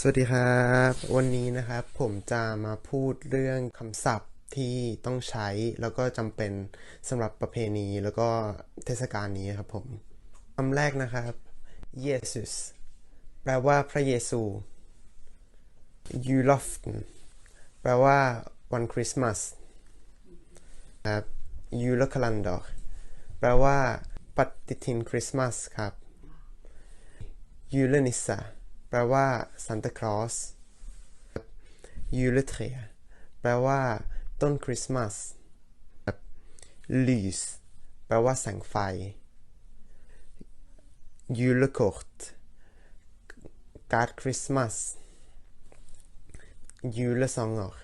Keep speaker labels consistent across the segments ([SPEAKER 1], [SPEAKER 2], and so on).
[SPEAKER 1] สวัสดีครับ วันนี้นะครับผมจะมาพูดเรื่องคำศัพท์ที่ต้องใช้แล้วก็จำเป็นสำหรับประเพณีแล้วก็เทศกาลนี้ครับผมคำแรกนะครับ Jesus แปลว่าพระเยซู Julafton แปลว่าวันคริสต์มาสครับ Julekalander แปลว่าปฏิทินคริสต์มาสครับ Julenisse แปลว่าซานตาคลอส Juletre แปลว่า ต้นคริสต์มาส Lys แปลว่าแสงไฟ Julekort การ์ดคริสต์มาส Julesanger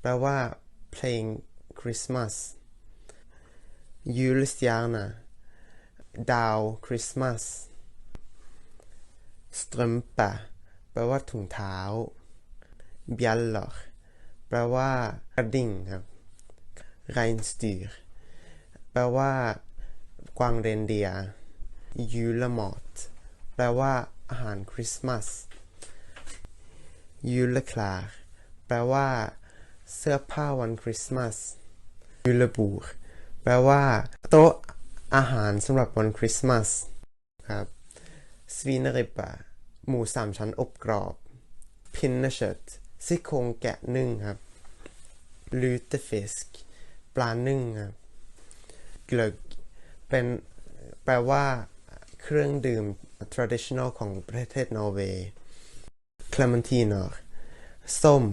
[SPEAKER 1] แปลว่าเพลงคริสต์มาส Julestjerne ดาวคริสต์มาส strømpe แปลว่าถุงเท้า bjeller แปลว่ากระดิ่งครับ reinsdyr แปลว่ากวางเรนเดียร์ julemat แปลว่าอาหารคริสต์มาส juleklær แปลว่าเสื้อผ้าวันคริสต์มาส julebord แปลว่าโต๊ะอาหารสำหรับวันคริสต์มาสครับ svineribbe หมูสามชั้นอบกรอบ pinnekjøtt ซี่โครงแกะนึ่งครับ lutefisk ปลานึ่งครับ gløgg เป็นแปลว่าเครื่องดื่ม traditional ของประเทศนอร์เวย์ clementiner ส้ม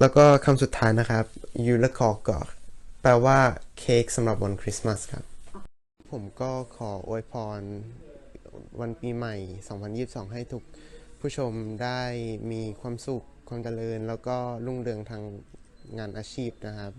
[SPEAKER 1] แล้วก็คำสุดท้ายนะครับ julekake แปลว่าเค้กสำหรับวันคริสต์มาสครับ ผมก็ขออวยพร วันปีใหม่ 2022 ให้ทุกผู้ชมได้มีความสุข ความเจริญ แล้วก็รุ่งเรืองทางงานอาชีพนะครับ